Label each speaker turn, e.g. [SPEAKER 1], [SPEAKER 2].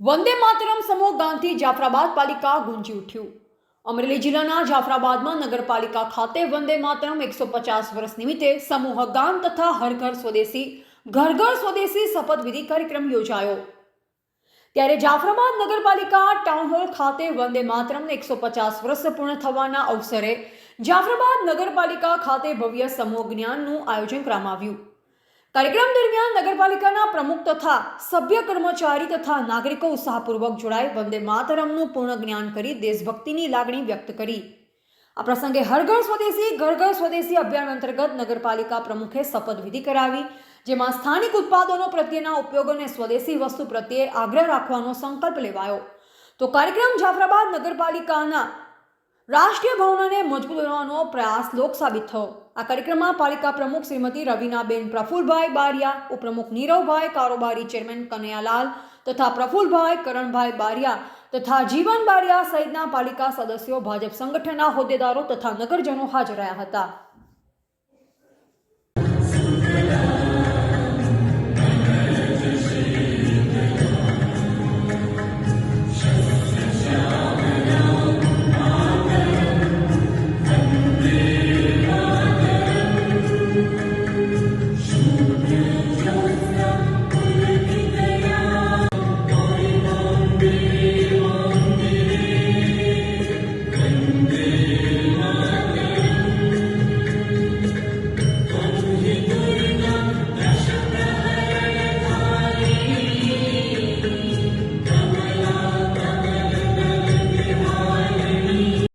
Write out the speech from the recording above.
[SPEAKER 1] વંદે માતરમ સમૂહ ગાંધી જાફરાબાદ પાલિકા ગુંજી ઉઠ્યું. અમરેલી જિલ્લાના જાફરાબાદમાં નગરપાલિકા ખાતે વંદે માતરમ એકસો પચાસ વર્ષ નિમિત્તે સમૂહ ગાન તથા હર ઘર સ્વદેશી ઘર ઘર સ્વદેશી શપથવિધિ કાર્યક્રમ યોજાયો. ત્યારે જાફરાબાદ નગરપાલિકા ટાઉન હોલ ખાતે વંદે માતરમને એકસો પચાસ વર્ષ પૂર્ણ થવાના અવસરે જાફરાબાદ નગરપાલિકા ખાતે ભવ્ય સમૂહ જ્ઞાનનું આયોજન કરવામાં આવ્યું. કાર્યક્રમ દરમિયાન નગરપાલિકાના પ્રમુખ તથા સભ્ય કર્મચારી તથા નાગરિકો ઉત્સાહપૂર્વક જોડાઈ વંદે માતરમનું પૂર્ણ જ્ઞાન કરી દેશભક્તિની લાગણી વ્યક્ત કરી. આ પ્રસંગે હરઘર સ્વદેશી ઘર સ્વદેશી અભિયાન અંતર્ગત નગરપાલિકા પ્રમુખે શપથવિધિ કરાવી, જેમાં સ્થાનિક ઉત્પાદનો પ્રત્યેના ઉપયોગ અને સ્વદેશી વસ્તુ પ્રત્યે આગ્રહ રાખવાનો સંકલ્પ લેવાયો. તો કાર્યક્રમ જાફરાબાદ નગરપાલિકાના રાષ્ટ્રીય ભાવનાને મજબૂત બનાવવાનો પ્રયાસ લોક સાબિત થયો. આ કાર્યક્રમમાં પાલિકા પ્રમુખ શ્રીમતી રવિનાબેન પ્રફુલભાઈ બારિયા, ઉપપ્રમુખ નીરવભાઈ કારોબારી ચેરમેન કનૈયાલાલ તથા પ્રફુલભાઈ કરણભાઈ બારિયા તથા જીવન બારિયા સહિતના પાલિકા સદસ્યો, ભાજપ સંગઠનના હોદ્દેદારો તથા નગરજનો હાજર રહ્યા હતા.